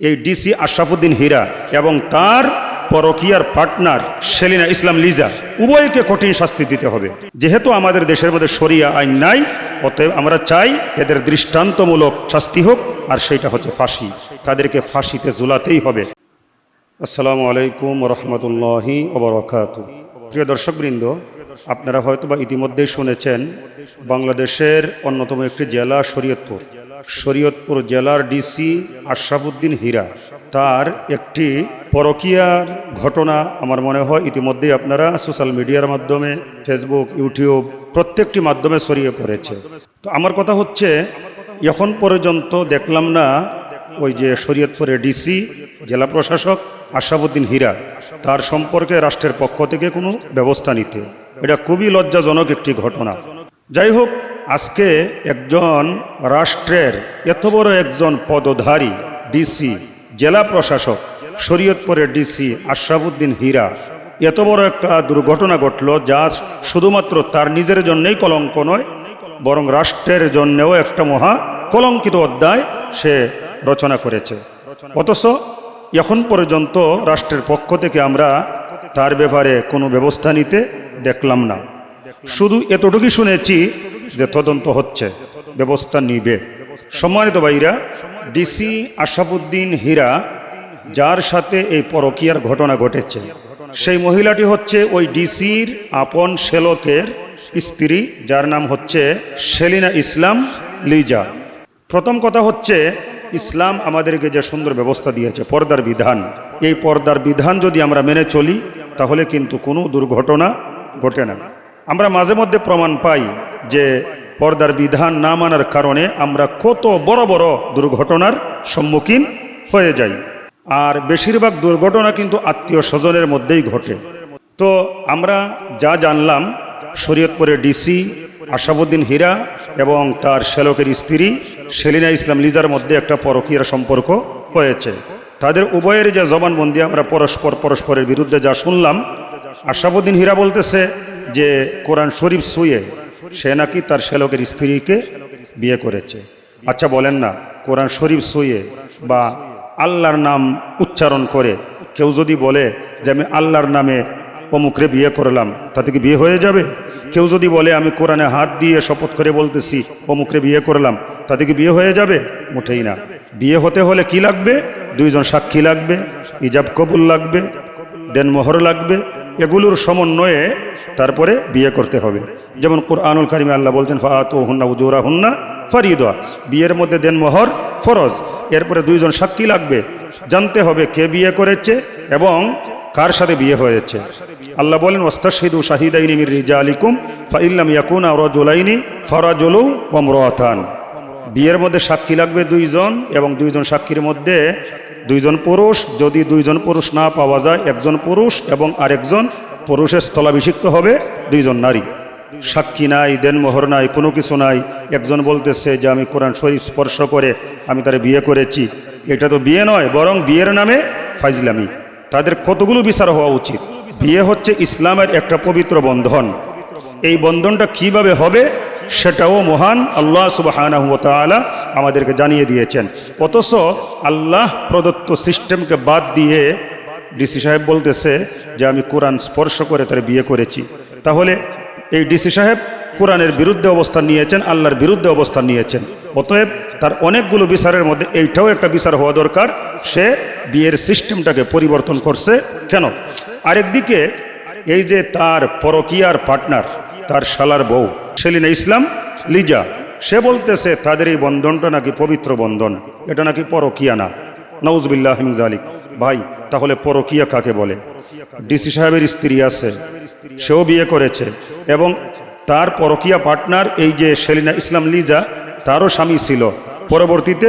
এই ডিসি আশরাফুদ্দিন হীরা এবং তার পরকিয়ার পার্টনার সেলিনা ইসলাম লিজা, উভয়কে কঠিন শাস্তি দিতে হবে। যেহেতু আমাদের দেশের মধ্যে সরিয়া আইন নাই, অতএব আমরা চাই এদের দৃষ্টান্তমূলক শাস্তি হোক, আর সেইটা হচ্ছে ফাঁসি। তাদেরকে ফাঁসিতে ঝুলাতেই হবে। আসসালামু আলাইকুম রহমতুল্লাহি ওবরাকাতু। প্রিয় দর্শকবৃন্দ, আপনারা হয়তো বা ইতিমধ্যেই শুনেছেন, বাংলাদেশের অন্যতম একটি জেলা শরীয়তপুর। শরীয়তপুর জেলার ডিসি আশরাফুদ্দিন হীরা। তার একটি পরকীয়ার ঘটনা আমার মনে হয় ইতিমধ্যেই আপনারা সোশ্যাল মিডিয়ার মাধ্যমে, ফেসবুক, ইউটিউব প্রত্যেকটি মাধ্যমে ছড়িয়ে পড়েছে। তো আমার কথা হচ্ছে, এখন পর্যন্ত দেখলাম না ওই যে শরীয়তপুরের ডিসি জেলা প্রশাসক আশরাফুদ্দিন হীরা তার সম্পর্কে রাষ্ট্রের পক্ষ থেকে কোনো ব্যবস্থা নিতে। এটা খুবই লজ্জাজনক একটি ঘটনা। যাই হোক আজকে একজন রাষ্ট্রের এত বড় একজন পদধারী ডিসি জেলা প্রশাসক, শরীয়তপুরের ডিসি আশরাফুদ্দিন হীরা। এত বড় একটা দুর্ঘটনা ঘটল যা শুধুমাত্র তার নিজের জন্যই কলঙ্ক নয়, বরং রাষ্ট্রের জন্যেও একটা মহা কলঙ্কিত অধ্যায় সে রচনা করেছে। অথচ এখন পর্যন্ত রাষ্ট্রের পক্ষ থেকে আমরা তার ব্যাপারে কোনো ব্যবস্থা নিতে দেখলাম না। শুধু এতটুকুই শুনেছি যে তদন্ত হচ্ছে, ব্যবস্থা নিবে। সম্মানিত ভাইরা, ডিসি আশাফুদ্দিন হীরা, যার সাথে এই পরকিয়ার ঘটনা ঘটেছে, সেই মহিলাটি হচ্ছে ওই ডিসির আপন শ্যালকের স্ত্রী, যার নাম হচ্ছে সেলিনা ইসলাম লিজা। প্রথম কথা হচ্ছে, ইসলাম আমাদেরকে যে সুন্দর ব্যবস্থা দিয়েছে, পর্দার বিধান। এই পর্দার বিধান যদি আমরা মেনে চলি, তাহলে কিন্তু কোনো দুর্ঘটনা ঘটে না। আমরা মাঝে মধ্যে প্রমাণ পাই যে পর্দার বিধান না মানার কারণে আমরা কত বড় বড় দুর্ঘটনার সম্মুখীন হয়ে যাই। আর বেশিরভাগ দুর্ঘটনা কিন্তু আত্মীয় স্বজনের মধ্যেই ঘটে। তো আমরা যা জানলাম, শরীয়তপুরের ডিসি আশাফুদ্দিন হীরা এবং তার শ্যালকের স্ত্রী সেলিনা ইসলাম লিজার মধ্যে একটা পরকীয়ার সম্পর্ক হয়েছে। তাদের উভয়ের যে জবানবন্দি আমরা পরস্পর পরস্পরের বিরুদ্ধে যা শুনলাম আশাফুদ্দিন হীরা বলতেছে যে কোরআন শরীফ শুয়ে সে নাকি তার শ্যালকের স্ত্রীকে বিয়ে করেছে। আচ্ছা বলেন না, কোরআন শরীফ শুয়ে বা আল্লাহর নাম উচ্চারণ করে কেউ যদি বলে যে আমি আল্লাহর নামে অমুকরে বিয়ে করলাম, তাতে কি বিয়ে হয়ে যাবে? কেউ যদি বলে আমি কোরআনে হাত দিয়ে শপথ করে বলতেছি, অমুকরে বিয়ে করলাম, তাতে কি বিয়ে হয়ে যাবে? মোটেই না। বিয়ে হতে হলে কি লাগবে? দুইজন সাক্ষী লাগবে, ইজাব কবুল লাগবে, দেনমোহর লাগবে এগুলোর সমন্বয়ে তারপরে বিয়ে করতে হবে। যেমন কোরআনুল কারিমে আল্লাহ বলছেন ফাত ও হুন্না উজোরা হুন্না ফারিদা। বিয়ের মধ্যে দেনমোহর ফরজ। এরপরে দুইজন সাক্ষী লাগবে। জানতে হবে কে বিয়ে করেছে এবং কার সাথে বিয়ে হয়েছে। আল্লাহ বলেন ওস্তাশহিদু শাহিদাইনি মির রিজা আলিকুম ফাইল্লাম ইয়াকুনা রজুলাইনি ফরাজুলু ওমরাতান বিয়ের মধ্যে সাক্ষী লাগবে দুইজন এবং দুইজন সাক্ষীর মধ্যে দুইজন পুরুষ। যদি দুইজন পুরুষ না পাওয়া যায়, একজন পুরুষ এবং আরেকজন পুরুষের স্থলাভিষিক্ত হবে, দুইজন নারী। সাক্ষী নাই দেনমোহর নাই, কোনো কিছু নাই। একজন বলতেছে যে, আমি কোরআন শরীফ স্পর্শ করে আমি তার বিয়ে করেছি। এটা তো বিয়ে নয়, বরং বিয়ের নামে ফাইজলামি তাদের কতগুলো বিচার হওয়া উচিত? বিয়ে হচ্ছে ইসলামের একটা পবিত্র বন্ধন। এই বন্ধনটা কীভাবে হবে? সেটাও মহান আল্লাহ সুবাহানহমতালা আমাদেরকে জানিয়ে দিয়েছেন। অথচ আল্লাহ প্রদত্ত সিস্টেমকে বাদ দিয়ে ডিসি সাহেব বলতেছে যে আমি কোরআন স্পর্শ করে তার বিয়ে করেছি। তাহলে এই ডিসি সাহেব কোরআনের বিরুদ্ধে অবস্থান নিয়েছেন, আল্লাহর বিরুদ্ধে অবস্থান নিয়েছেন। অতএব তার অনেকগুলো বিচারের মধ্যে এইটাও একটা বিচার হওয়া দরকার, সে বিয়ের সিস্টেমটাকে পরিবর্তন করছে কেন? আরেকদিকে এই যে তার পরকিয়ার পার্টনার, তার শালার বউ সেলিনা ইসলাম, লিজা। সে বলতেছে, তাদের এই বন্ধনটা নাকি পবিত্র বন্ধন? এটা নাকি পরকিয়া না? নওজবিল্লাহ জালিক ভাই, তাহলে পরকিয়া কাকে বলে? ডিসি সাহেবের স্ত্রী আছে, সেও বিয়ে করেছে এবং তার পরকিয়া পার্টনার, এই যে সেলিনা ইসলাম, লিজা, তারও স্বামী ছিল। পরবর্তীতে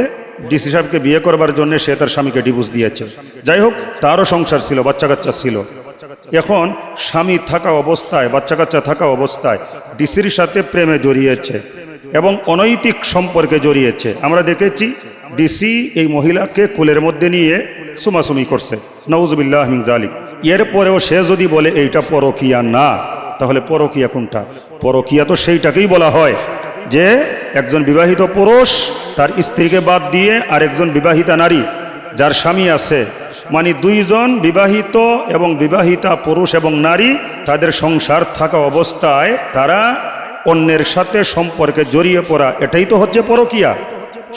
ডিসি সাহেবকে বিয়ে করবার জন্য সে তার স্বামীকে ডিভোর্স দিয়েছে। যাই হোক, তারও সংসার ছিল বাচ্চা কাচ্চা ছিল। এখন স্বামী থাকা অবস্থায় বাচ্চা কাচ্চা থাকা অবস্থায় ডিসির সাথে প্রেমে জড়িয়েছে এবং অনৈতিক সম্পর্কে জড়িয়েছে। আমরা দেখেছি ডিসি এই মহিলাকে কুলের মধ্যে নিয়ে সুমাসুমি করছে। নওজবিল্লাহ জালিক এরপরেও সে যদি বলে এইটা পরকিয়া না, তাহলে পরকিয়া কোনটা? পরকিয়া তো সেইটাকেই বলা হয় যে একজন বিবাহিত পুরুষ তার স্ত্রীকে বাদ দিয়ে আর একজন বিবাহিতা নারী, যার স্বামী আছে মানে দুইজন বিবাহিত এবং বিবাহিতা পুরুষ এবং নারী, তাদের সংসার থাকা অবস্থায় তারা অন্যের সাথে সম্পর্কে জড়িয়ে পড়া, এটাই তো হচ্ছে পরকিয়া।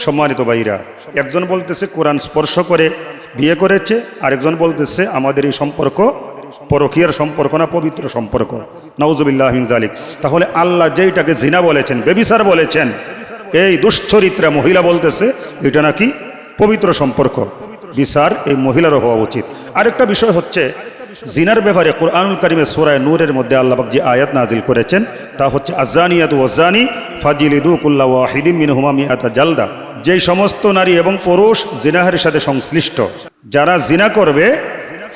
সম্মানিত ভাইরা, একজন বলতেছে কোরআন স্পর্শ করে, বিয়ে করেছে, আরেকজন বলতেছে আমাদের এই সম্পর্ক পরকিয়ার সম্পর্ক না পবিত্র সম্পর্ক। নওজুবিল্লাহ জালিক তাহলে আল্লাহ যেইটাকে জিনা বলেছেন বেবিসার বলেছেন, এই দুশ্চরিত্রা মহিলা বলতেছে, এটা নাকি পবিত্র সম্পর্ক। বিচার এই মহিলারও হওয়া উচিত। আরেকটা বিষয় হচ্ছে, জিনার ব্যাপারে কোরআনুল করিমের সোরায় নূরের মধ্যে আল্লাহবাক যে আয়াত নাজিল করেছেন, তা হচ্ছে আজানিয়াত ওজানি ফাজিলিদু কুল্লা ওয়াহিদিম মিন হুমামি আতা জালদা। যেই সমস্ত নারী এবং পুরুষ জিনাহের সাথে সংশ্লিষ্ট, যারা জিনা করবে,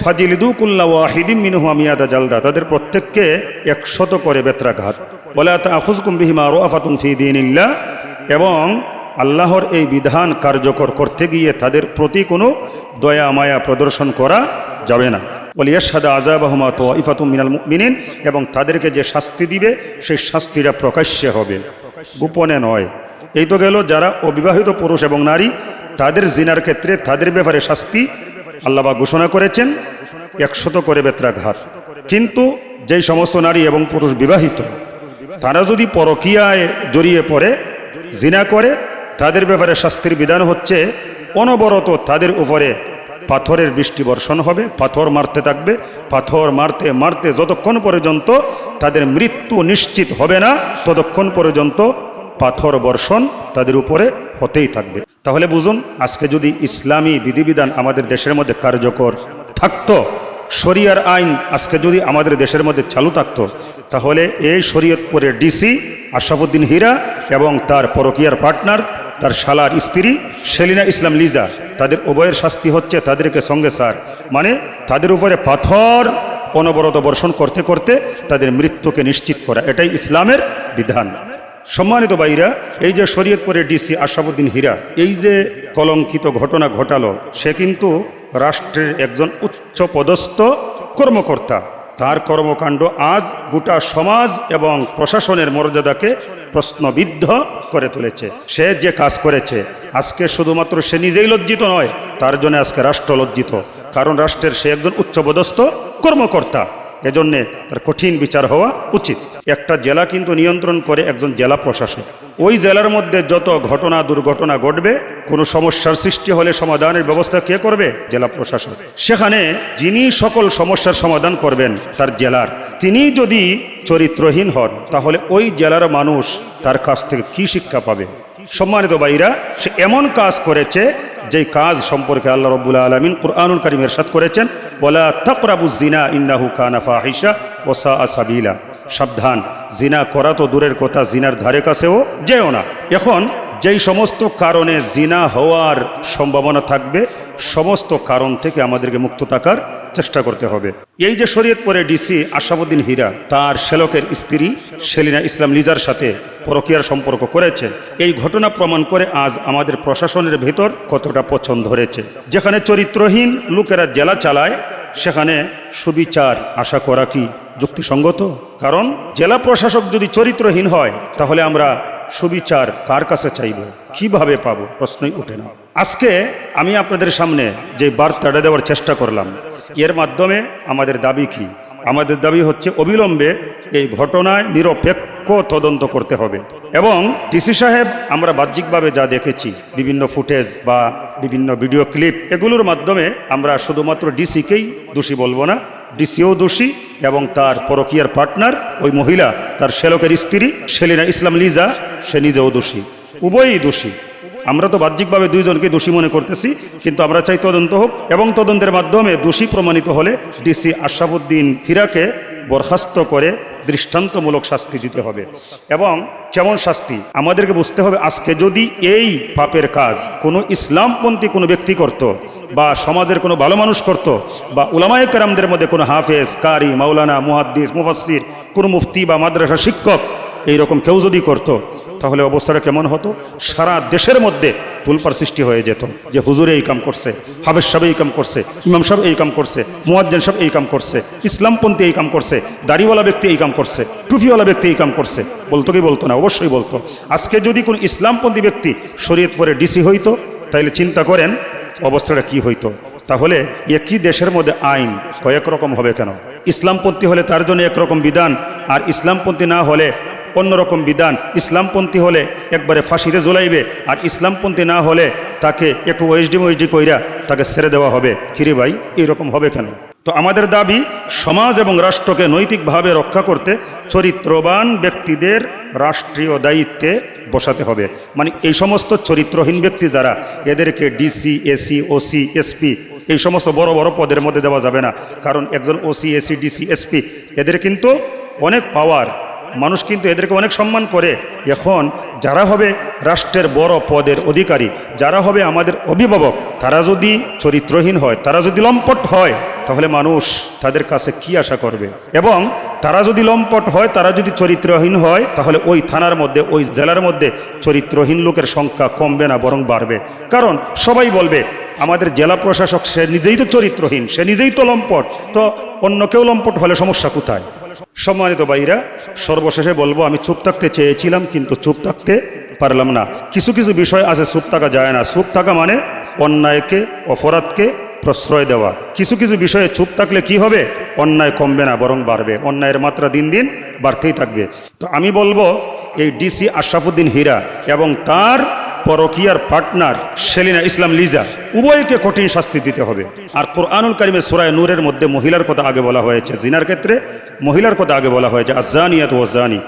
ফাজিলিদু কুল্লা ওয়াহিদিম মিন হুমামি আতা জালদা, তাদের প্রত্যেককে একশত করে বেত্রাঘাত। বলে তা আখুজকুম বিহিমা রোয়াফাতুন ফি দিনিল্লাহ, এবং আল্লাহর এই বিধান কার্যকর করতে গিয়ে তাদের প্রতি কোনো দয়া, মায়া প্রদর্শন করা যাবে না। বলি ইয়াসাদা আজাবাহমা তো ইফাতুম মিনাল মিনিন এবং তাদেরকে যে শাস্তি দিবে, সেই শাস্তিটা প্রকাশ্যে হবে। গোপনে নয়। এই তো গেল, যারা অবিবাহিত পুরুষ এবং নারী, তাদের জিনার ক্ষেত্রে তাদের ব্যাপারে শাস্তি আল্লাহবা ঘোষণা করেছেন, একশত করে বেত্রাঘাত। কিন্তু যেই সমস্ত নারী এবং পুরুষ বিবাহিত, তারা যদি পরকিয়ায় জড়িয়ে পড়ে, জিনা করে তাদের ব্যাপারে শাস্তির বিধান হচ্ছে, অনবরত তাদের উপরে পাথরের বৃষ্টি বর্ষণ হবে, পাথর মারতে থাকবে, পাথর মারতে মারতে যতক্ষণ পর্যন্ত তাদের মৃত্যু নিশ্চিত হবে না, ততক্ষণ পর্যন্ত পাথর বর্ষণ তাদের উপরে হতেই থাকবে। তাহলে বুঝুন, আজকে যদি ইসলামী বিধিবিধান আমাদের দেশের মধ্যে কার্যকর থাকতো, শরিয়ার আইন আজকে যদি আমাদের দেশের মধ্যে চালু থাকতো, তাহলে এই শরীয়তপুরের ডিসি আশরাফুদ্দিন হীরা এবং তার পরকিয়ার পার্টনার তার শালার স্ত্রী সেলিনা ইসলাম লিজা, তাদের উভয়ের শাস্তি হচ্ছে তাদেরকে সঙ্গে সার। মানে তাদের উপরে পাথর অনবরত বর্ষণ করতে করতে তাদের মৃত্যুকে নিশ্চিত করা। এটাই ইসলামের বিধান। সম্মানিত ভাইরা, এই যে শরীয়তপুরের ডিসি আশরাফুদ্দিন হীরা, এই যে কলঙ্কিত ঘটনা ঘটালো, সে কিন্তু রাষ্ট্রের একজন উচ্চ পদস্থ কর্মকর্তা। তার কর্মকাণ্ড আজ গোটা সমাজ এবং প্রশাসনের মর্যাদাকে প্রশ্নবিদ্ধ করে তুলেছে। সে যে কাজ করেছে, আজকে শুধুমাত্র সে নিজেই লজ্জিত নয়, তার জন্য আজকে রাষ্ট্র লজ্জিত। কারণ রাষ্ট্রের সে একজন উচ্চপদস্থ কর্মকর্তা। এজন্যে তার কঠিন বিচার হওয়া উচিত। একটা জেলা কিন্তু নিয়ন্ত্রণ করে একজন জেলা প্রশাসক ওই জেলার মধ্যে যত ঘটনা, দুর্ঘটনা ঘটবে, কোনো সমস্যার সৃষ্টি হলে সমাধানের ব্যবস্থা কে করবে? জেলা প্রশাসক সেখানে যিনি সকল সমস্যার সমাধান করবেন, তার জেলার। তিনি যদি চরিত্রহীন হন, তাহলে ওই জেলার মানুষ তার কাছ থেকে কি শিক্ষা পাবে? সম্মানিত বাইরা সে এমন কাজ করেছে যেই কাজ সম্পর্কে আল্লাহ রব্বুল আলমিন কুরআনুল করিম এরশাদ করেছেন বলা তকরাবু জিনা ইন্নাহু কানা হিসা ওসা আসাবিলা সাবধান জিনা করা তো দূরের কথা জিনার ধারে কাছেও যেও না। এখন যেই সমস্ত কারণে জিনা হওয়ার সম্ভাবনা থাকবে, সমস্ত কারণ থেকে আমাদেরকে মুক্ত থাকার চেষ্টা করতে হবে। এই যে শরীয়তপুরে ডিসি আশাবুদ্দিন হীরা, তার শ্যালকের স্ত্রী সেলিনা ইসলাম লিজার সাথে পরকিয়ার সম্পর্ক করেছে। এই ঘটনা প্রমাণ করে আজ আমাদের প্রশাসনের ভেতর কতটা পছন্দ ধরেছে যেখানে চরিত্রহীন লোকেরা জেলা চালায়, সেখানে সুবিচার আশা করা কি যুক্তিসঙ্গত? কারণ জেলা প্রশাসক যদি চরিত্রহীন হয়, তাহলে আমরা সুবিচার কার কাছে চাইব? কীভাবে পাবো? প্রশ্নই ওঠে না। আজকে আমি আপনাদের সামনে যে বার্তাটা দেওয়ার চেষ্টা করলাম, এর মাধ্যমে আমাদের দাবি কি? আমাদের দাবি হচ্ছে অবিলম্বে এই ঘটনায় নিরপেক্ষ তদন্ত করতে হবে। এবং ডিসি সাহেব, আমরা বাহ্যিকভাবে যা দেখেছি, বিভিন্ন ফুটেজ বা বিভিন্ন ভিডিও ক্লিপ, এগুলোর মাধ্যমে আমরা শুধুমাত্র ডিসিকেই দোষী বলব না, ডিসিও দোষী এবং তার পরকিয়ার পার্টনার, ওই মহিলা, তার শ্যালকের স্ত্রী, সেলিনা ইসলাম লিজা, সে নিজেও দোষী, উভয়ই দোষী। আমরা তো বাহ্যিকভাবে দুইজনকে দোষী মনে করতেছি, কিন্তু আমরা চাই তদন্ত হোক এবং তদন্তের মাধ্যমে দোষী প্রমাণিত হলে ডিসি আশরাফুদ্দিন হীরাকে বরখাস্ত করে দৃষ্টান্তমূলক শাস্তি দিতে হবে। এবং যেমন শাস্তি, আমাদেরকে বুঝতে হবে আজকে যদি এই পাপের কাজ কোনো ইসলামপন্থী কোনো ব্যক্তি করত বা সমাজের কোনো ভালো মানুষ করত বা উলামায়ে কেরামদের মধ্যে কোনো হাফেজ, কারি, মাওলানা, মুহাদ্দিস মুফাসির কোনো মুফতি বা মাদ্রাসা শিক্ষক এইরকম কেউ যদি করত তাহলে অবস্থাটা কেমন হতো? সারা দেশের মধ্যে তুলপার সৃষ্টি হয়ে যেত যে হুজুরে এই কাম করছে, হাফেজ সাহেব এই কাম করছে, ইমাম সাহেব এই কাম করছে, মুয়াজ্জেন সাহেব এই কাম করছে, ইসলামপন্থী এই কাম করছে, দাড়িওয়ালা ব্যক্তি এই কাম করছে টুফিওয়ালা ব্যক্তি এই কাম করছে। বলতো কি বলতো না? অবশ্যই বলতো। আজকে যদি কোনো ইসলামপন্থী ব্যক্তি শরীয়ত পরে ডিসি হইতো তাহলে চিন্তা করেন অবস্থাটা কি হইতো? তাহলে একই দেশের মধ্যে আইন কয়েক রকম হবে কেন? ইসলামপন্থী হলে তার জন্য একরকম বিধান, আর ইসলামপন্থী না হলে অন্যরকম বিধান। ইসলামপন্থী হলে একবারে ফাঁসিতে জ্বলাইবে আর ইসলামপন্থী না হলে তাকে একটু ওয়েসডি ওয়েসডি কইরা তাকে ছেড়ে দেওয়া হবে। কিরে ভাই, এইরকম হবে কেন? তো আমাদের দাবি, সমাজ এবং রাষ্ট্রকে নৈতিকভাবে রক্ষা করতে চরিত্রবান ব্যক্তিদের রাষ্ট্রীয় দায়িত্বে বসাতে হবে। মানে এই সমস্ত চরিত্রহীন ব্যক্তি যারা, এদেরকে ডিসি, এসি, ওসি, এসপি, এই সমস্ত বড় বড় পদের মধ্যে দেওয়া যাবে না। কারণ একজন ওসি, এসি, ডিসি, এসপি, এদের কিন্তু অনেক পাওয়ার মানুষ কিন্তু এদেরকে অনেক সম্মান করে। এখন যারা হবে রাষ্ট্রের বড় পদের অধিকারী, যারা হবে আমাদের অভিভাবক, তারা যদি চরিত্রহীন হয়, তারা যদি লম্পট হয়, তাহলে মানুষ তাদের কাছে কি আশা করবে? এবং তারা যদি লম্পট হয়, তারা যদি চরিত্রহীন হয়, তাহলে ওই থানার মধ্যে, ওই জেলার মধ্যে চরিত্রহীন লোকের সংখ্যা কমবে না, বরং বাড়বে। কারণ সবাই বলবে, আমাদের জেলা প্রশাসক, সে নিজেই তো চরিত্রহীন, সে নিজেই তো লম্পট, তো অন্য কেউ লম্পট হলে সমস্যা কোথায়? সম্মানিত ভাইরা, সর্বশেষে বলব, আমি চুপ থাকতে চেয়েছিলাম, কিন্তু চুপ থাকতে পারলাম না। কিছু কিছু বিষয় আছে, চুপ থাকা যায় না। চুপ থাকা মানে অন্যায়কে, অপরাধকে প্রশ্রয় দেওয়া। কিছু কিছু বিষয়ে চুপ থাকলে কি হবে? অন্যায় কমবে না, বরং বাড়বে। অন্যায়ের মাত্রা দিন দিন বাড়তেই থাকবে। তো আমি বলব, এই ডিসি আশরাফুদ্দিন হীরা এবং তার পরকিয়ার পার্টনার সেলিনা ইসলাম লিজা উভয়কে কঠিন শাস্তি দিতে হবে। আর কোরআনুল কারিমে সুরায় নূরের মধ্যে মহিলার কথা আগে বলা হয়েছে, জিনার ক্ষেত্রে মহিলার কথা আগে বলা হয়েছে আজানিয়াত ওয়াজানি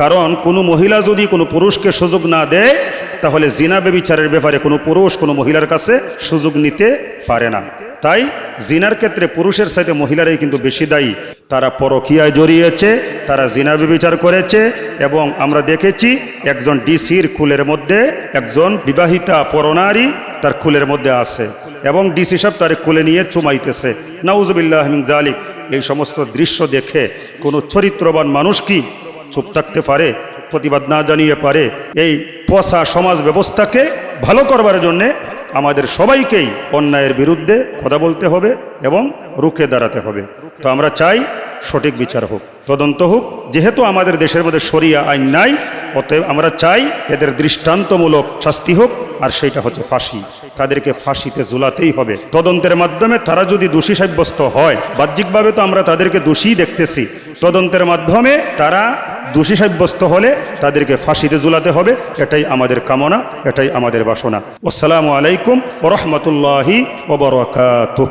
কারণ কোনো মহিলা যদি কোনো পুরুষকে সুযোগ না দেয়, তাহলে জিনা বেবিচারের ব্যাপারে কোনো পুরুষ কোনো মহিলার কাছে সুযোগ নিতে পারে না। তাই জিনার ক্ষেত্রে পুরুষের সাথে মহিলারাই কিন্তু বেশি দায়ী। তারা পরকিয়ায় জড়িয়েছে, তারা জিনা বিবিচার করেছে এবং আমরা দেখেছি একজন ডিসির কুলের মধ্যে একজন বিবাহিতা পরনারী তার কুলের মধ্যে আছে এবং ডিসি সাহেব তার কুলে নিয়ে চুমাইতেছে। নাউজবিল্লাহ জালিক। এই সমস্ত দৃশ্য দেখে কোনো চরিত্রবান মানুষ কি চুপ থাকতে পারে, প্রতিবাদ না জানিয়ে পারে? এই পচা সমাজ ব্যবস্থাকে ভালো করবার জন্যে আমাদের সবাইকেই অন্যায়ের বিরুদ্ধে কথা বলতে হবে এবং রুখে দাঁড়াতে হবে। তো আমরা চাই সঠিক বিচার হোক, তদন্ত হোক। যেহেতু আমাদের দেশের মধ্যে সরিয়া আইন নাই, অতএব আমরা চাই এদের দৃষ্টান্তমূলক শাস্তি হোক। আর সেইটা হচ্ছে ফাঁসি। তাদেরকে ফাঁসিতে ঝুলাতেই হবে। তদন্তের মাধ্যমে তারা যদি দোষী সাব্যস্ত হয়, বাহ্যিকভাবে তো আমরা তাদেরকে দোষী দেখতেছি। তদন্তের মাধ্যমে তারা দোষী সাব্যস্ত হলে তাদেরকে ফাঁসিতে ঝুলাতে হবে। এটাই আমাদের কামনা, এটাই আমাদের বাসনা। আসসালামু আলাইকুম রহমতুল্লাহি ওবরাকাতুহ